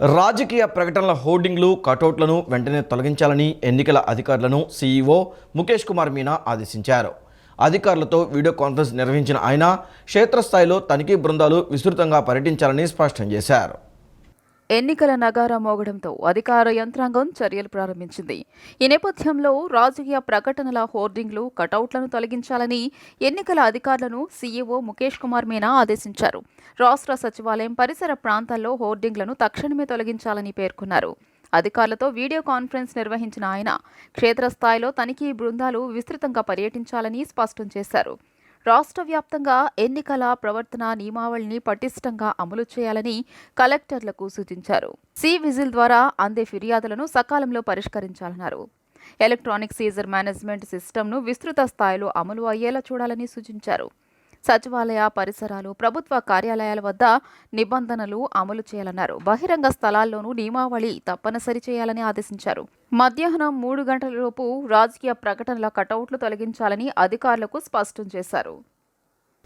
రాజకీయ ప్రకటనల హోర్డింగ్లు కటౌట్లను వెంటనే తొలగించాలని ఎన్నికల అధికారులను సీఈఓ ముఖేష్ కుమార్ మీనా ఆదేశించారు. అధికారులతో వీడియో కాన్ఫరెన్స్ నిర్వహించిన ఆయన క్షేత్రస్థాయిలో తనిఖీ బృందాలు విస్తృతంగా పర్యటించాలని స్పష్టం చేశారు. ఎన్నికల నగారా మోగడంతో అధికార యంత్రాంగం చర్యలు ప్రారంభించింది. ఈ నేపథ్యంలో రాజకీయ ప్రకటనల హోర్డింగ్లు కటౌట్లను తొలగించాలని ఎన్నికల అధికారులను సీఈఓ ముఖేష్ కుమార్ మీనా ఆదేశించారు. రాష్ట్ర సచివాలయం పరిసర ప్రాంతాల్లో హోర్డింగ్లను తక్షణమే తొలగించాలని పేర్కొన్నారు. అధికారులతో వీడియో కాన్ఫరెన్స్ నిర్వహించిన ఆయన క్షేత్రస్థాయిలో తనిఖీ బృందాలు విస్తృతంగా పర్యటించాలని స్పష్టం చేశారు. రాష్ట్ర వ్యాప్తంగా ఎన్నికల ప్రవర్తన నియమావళిని పటిష్టంగా అమలు చేయాలని కలెక్టర్లకు సూచించారు. సి విజిల్ ద్వారా అందే ఫిర్యాదులను సకాలంలో పరిష్కరించాలన్నారు. ఎలక్ట్రానిక్ సీజర్ మేనేజ్మెంట్ సిస్టమ్ను విస్తృత స్థాయిలో అమలు అయ్యేలా చూడాలని సూచించారు. సచివాలయ పరిసరాలు ప్రభుత్వ కార్యాలయాల వద్ద నిబంధనలు అమలు చేయాలన్నారు. బహిరంగ స్థలాల్లోనూ నియమావళి తప్పనిసరి చేయాలని ఆదేశించారు. మధ్యాహ్నం మూడు గంటలలోపు రాజకీయ ప్రకటనల కటౌట్లు తొలగించాలని అధికారులకు స్పష్టం చేశారు.